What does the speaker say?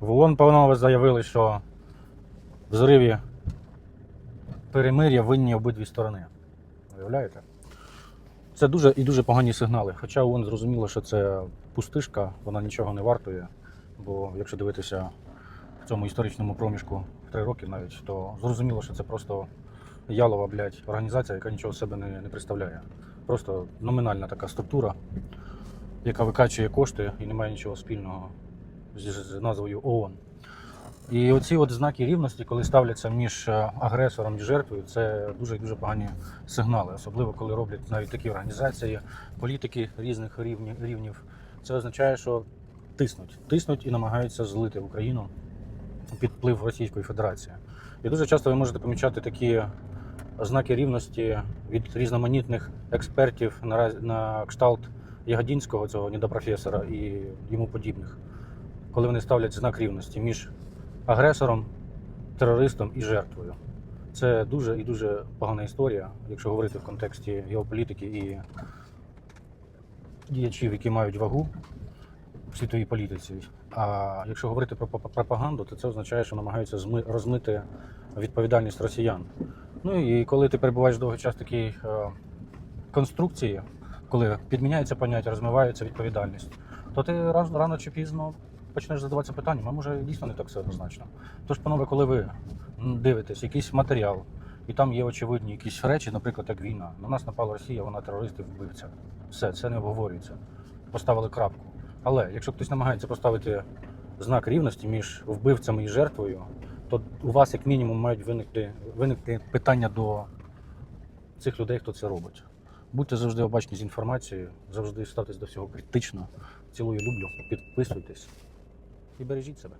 В ООН панове заявили, що в зриві перемир'я винні обидві сторони. Уявляєте? Це дуже і дуже погані сигнали. Хоча ООН зрозуміло, що це пустишка, вона нічого не вартує. Бо якщо дивитися в цьому історичному проміжку три роки навіть, то зрозуміло, що це просто ялова, блядь, організація, яка нічого себе не, не представляє. Просто номінальна така структура, яка викачує кошти і не має нічого спільного з, назвою ООН. І оці от знаки рівності, коли ставляться між е, агресором і жертвою, це дуже дуже погані сигнали, особливо коли роблять навіть такі організації, політики різних рівнів. Це означає, що тиснуть, тиснуть і намагаються злити Україну під вплив Російської Федерації. І дуже часто ви можете помічати такі ознаки рівності від різноманітних експертів на, на кшталт Ягодінського, цього недопрофесора і йому подібних, коли вони ставлять знак рівності між агресором, терористом і жертвою. Це дуже і дуже погана історія, якщо говорити в контексті геополітики і діячів, які мають вагу в світовій політиці. А якщо говорити про пропаганду, то це означає, що намагаються розмити відповідальність росіян. Ну і коли ти перебуваєш довгий час в такій е, конструкції, коли підміняється поняття, розмивається відповідальність, то ти рано чи пізно почнеш задаватися питанням, а може дійсно не так все однозначно. Тож, панове, коли ви дивитесь якийсь матеріал, і там є очевидні якісь речі, наприклад, як війна. На нас напала Росія, вона терорист і вбивця. Все, це не обговорюється. Поставили крапку. Але якщо хтось намагається поставити знак рівності між вбивцями і жертвою, то у вас як мінімум мають виникти, виникти питання до цих людей, хто це робить. Будьте завжди обачні з інформацією, завжди ставтесь до всього критично. Цілую, люблю, підписуйтесь і бережіть себе.